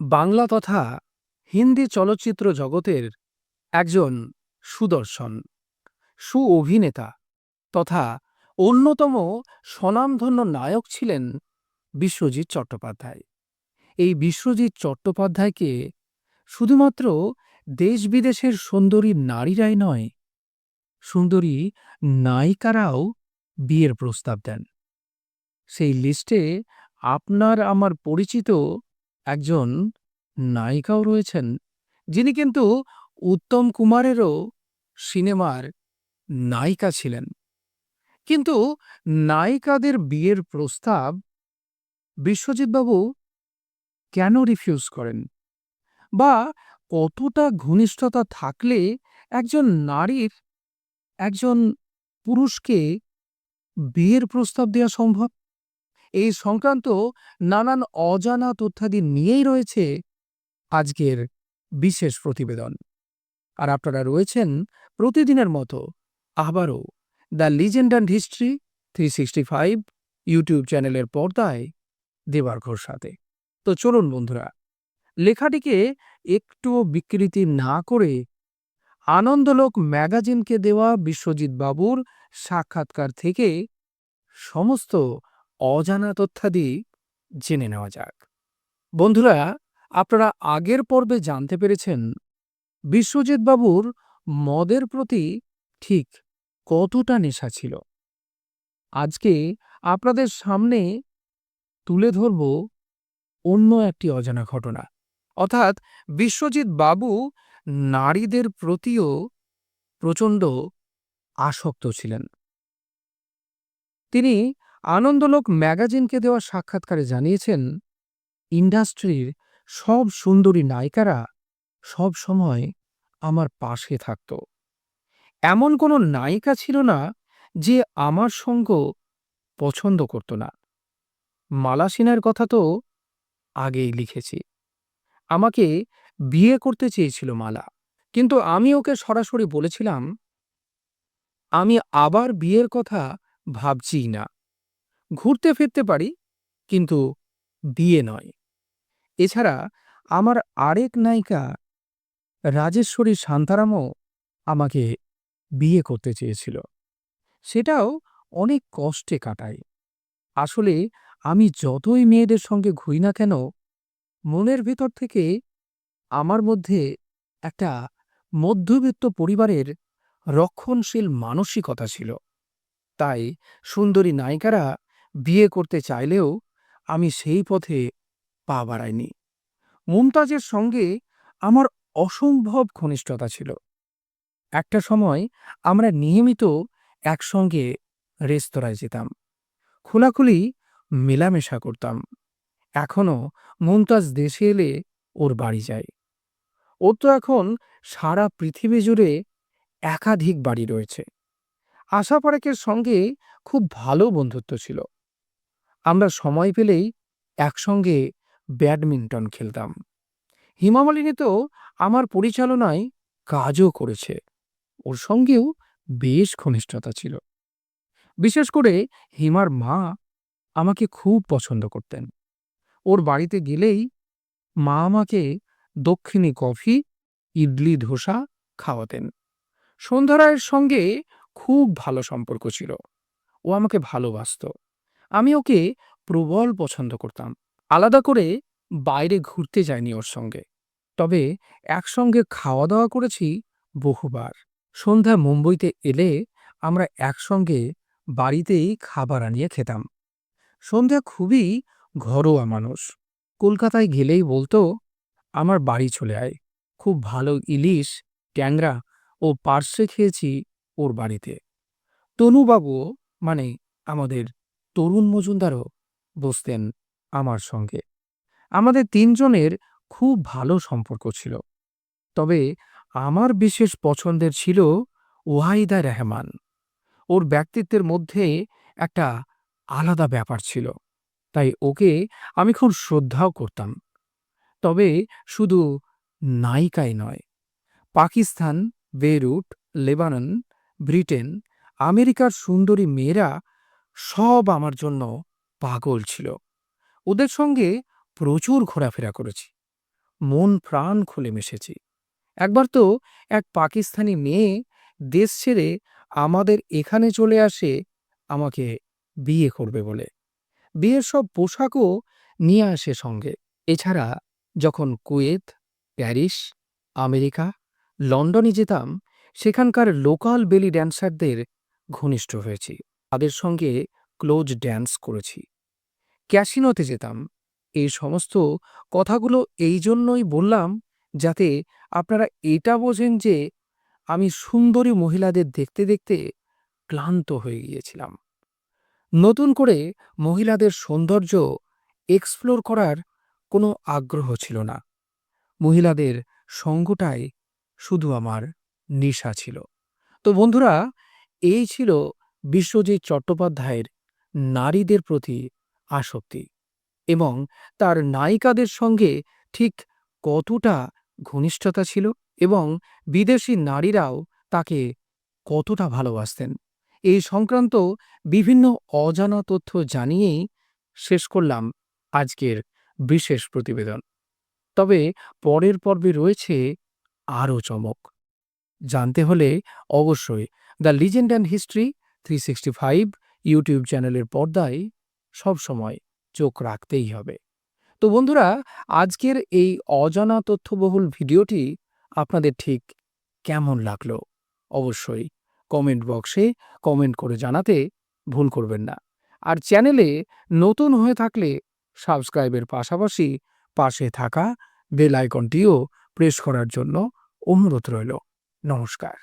বাংলা তথা হিন্দি চলচ্চিত্র জগতের একজন সুদর্শন সু অভিনেতা তথা অন্যতম স্বনামধন্য নায়ক ছিলেন বিশ্বজিৎ চট্টোপাধ্যায়। এই বিশ্বজিৎ চট্টোপাধ্যায়কে শুধুমাত্র দেশ বিদেশের সুন্দরী নারীরাই নয়, সুন্দরী নায়িকারাও বিয়ের প্রস্তাব দেন। সেই লিস্টে আপনার আমার পরিচিত একজন নায়িকাও রয়েছেন, যিনি কিন্তু উত্তম কুমারেরও সিনেমার নায়িকা ছিলেন। কিন্তু নায়িকাদের বিয়ের প্রস্তাব বিশ্বজিৎবাবু কেন রিফিউজ করেন? বা কতটা ঘনিষ্ঠতা থাকলে একজন নারীর, একজন পুরুষকে বিয়ের প্রস্তাব দেওয়া সম্ভব? এই সংক্রান্ত নানান অজানা তথ্যাদি নিয়েই রয়েছে আজকের বিশেষ প্রতিবেদন। আর আপনারা রয়েছেন প্রতিদিনের মতো আবারও the legend and history three sixty five YouTube চ্যানেলের পর্দায় দেবার ঘোর সাথে তো চলুন বন্ধুরা, লেখাটিকে একটুও বিকৃতি না করে আনন্দলোক ম্যাগাজিনকে দেওয়া বিশ্বজিৎ বাবুর সাক্ষাৎকার থেকে সমস্ত অজানা তথ্যাদি জেনে নেওয়া যাক। বন্ধুরা, আপনারা আগের পর্বে জানতে পেরেছেন বিশ্বজিৎ বাবুর মদের প্রতি ঠিক কতটা নেশা ছিল। আজকে আপনাদের সামনে তুলে ধরব অন্য একটি অজানা ঘটনা। অর্থাৎ বিশ্বজিৎ বাবু নারীদের প্রতিও প্রচণ্ড আসক্ত ছিলেন। তিনি আনন্দলোক ম্যাগাজিনকে দেওয়া সাক্ষাৎকারে জানিয়েছেন, ইন্ডাস্ট্রির সব সুন্দরী নায়িকারা সব সময় আমার পাশে থাকত। এমন কোনো নায়িকা ছিল না যে আমার সঙ্গ পছন্দ করত না। মালা সিনহার কথা তো আগেই লিখেছি। আমাকে বিয়ে করতে চেয়েছিল মালা, কিন্তু আমি ওকে সরাসরি বলেছিলাম, আমি আবার বিয়ের কথা ভাবছিই না। ঘুরতে ফিরতে পারি, কিন্তু বিয়ে নয়। এছাড়া আমার আরেক নায়িকা রাজেশ্বরী শান্তারামও আমাকে বিয়ে করতে চেয়েছিল। সেটাও অনেক কষ্টে কাটায়। আসলে আমি যতই মেয়েদের সঙ্গে ঘুরি না কেন, মনের ভেতর থেকে আমার মধ্যে একটা মধ্যবিত্ত পরিবারের রক্ষণশীল মানসিকতা ছিল। তাই সুন্দরী নায়িকারা বিয়ে করতে চাইলেও আমি সেই পথে পা বাড়াইনি। মুমতাজের সঙ্গে আমার অসম্ভব ঘনিষ্ঠতা ছিল। একটা সময় আমরা নিয়মিত একসঙ্গে রেস্তোরাঁয় যেতাম। খোলাখুলি মেলামেশা করতাম। এখনও মুমতাজ দেশে এলে ওর বাড়ি যায়। ও তো এখন সারা পৃথিবী জুড়ে একাধিক বাড়ি রয়েছে। আশা পরেকের সঙ্গে খুব ভালো বন্ধুত্ব ছিল। আমরা সময় পেলেই একসঙ্গে ব্যাডমিন্টন খেলতাম। হিমামালিনী তো আমার পরিচালনায় কাজও করেছে। ওর সঙ্গেও বেশ ঘনিষ্ঠতা ছিল। বিশেষ করে হিমার মা আমাকে খুব পছন্দ করতেন। ওর বাড়িতে গেলেই মা আমাকে দক্ষিণী কফি, ইডলি, ধোসা খাওয়াতেন। সন্ধ্যারায়ের সঙ্গে খুব ভালো সম্পর্ক ছিল। ও আমাকে ভালোবাসত। আমি ওকে প্রবল পছন্দ করতাম। আলাদা করে বাইরে ঘুরতে যাইনি ওর সঙ্গে। তবে একসঙ্গে খাওয়া দাওয়া করেছি বহুবার। সন্ধ্যা মুম্বইতে এলে আমরা একসঙ্গে বাড়িতেই খাবার আনিয়ে খেতাম। সন্ধ্যা খুবই ঘরোয়া মানুষ। কলকাতায় গেলেই বলতো, আমার বাড়ি চলে আয়। খুব ভালো ইলিশ, ট্যাংরা ও পার্শ্বে খেয়েছি ওর বাড়িতে। তনুবাবুও মানে আমাদের তরুণ মজুমদারও বসতেন আমার সঙ্গে। আমাদের তিনজনের খুব ভালো সম্পর্ক ছিল। তবে আমার বিশেষ পছন্দের ছিল ওয়াহিদা রেহমান। ওর ব্যক্তিত্বের মধ্যে একটা আলাদা ব্যাপার ছিল। তাই ওকে আমি খুব শ্রদ্ধাও করতাম। তবে শুধু নায়িকাই নয়। পাকিস্তান বেরুট লেবানন, ব্রিটেন, আমেরিকার সুন্দরী মেয়েরা সব আমার জন্য পাগল ছিল। ওদের সঙ্গে প্রচুর ঘোরাফেরা করেছি। মন প্রাণ খুলে মিশেছি। একবার তো এক পাকিস্তানি মেয়ে দেশ ছেড়ে আমাদের এখানে চলে আসে, আমাকে বিয়ে করবে বলে। বিয়ের সব পোশাকও নিয়ে আসে সঙ্গে। এছাড়া যখন কুয়েত, প্যারিস, আমেরিকা, লন্ডনে যেতাম, সেখানকার লোকাল বেলি ড্যান্সারদের ঘনিষ্ঠ হয়েছি। তাদের সঙ্গে ক্লোজ ড্যান্স করেছি। ক্যাসিনোতে যেতাম। এই সমস্ত কথাগুলো এই জন্যই বললাম যাতে আপনারা এটা বোঝেন যে আমি সুন্দরী মহিলাদের দেখতে দেখতে ক্লান্ত হয়ে গিয়েছিলাম। নতুন করে মহিলাদের সৌন্দর্য এক্সপ্লোর করার কোনো আগ্রহ ছিল না। মহিলাদের সঙ্গটাই শুধু আমার নেশা ছিল। তো বন্ধুরা, এই ছিল বিশ্বজিৎ চট্টোপাধ্যায়ের নারীদের প্রতি আসক্তি এবং তার নায়িকাদের সঙ্গে ঠিক কতটা ঘনিষ্ঠতা ছিল এবং বিদেশি নারীরাও তাকে কতটা ভালোবাসতেন, এই সংক্রান্ত বিভিন্ন অজানা তথ্য জানিয়েই শেষ করলাম আজকের বিশেষ প্রতিবেদন। তবে পরের পর্বে রয়েছে আরও চমক। জানতে হলে অবশ্যই the legend and history three sixty five YouTube চ্যানেলের পর্দায় সবসময় চোখ রাখতেই হবে। তো বন্ধুরা, আজকের এই অজানা তথ্যবহুল ভিডিওটি আপনাদের ঠিক কেমন লাগল? অবশ্যই কমেন্ট বক্সে কমেন্ট করে জানাতে ভুল করবেন না। আর চ্যানেলে নতুন হয়ে থাকলে সাবস্ক্রাইবের পাশাপাশি পাশে থাকা বেল আইকনটিও প্রেস করার জন্য অনুরোধ রইল। নমস্কার।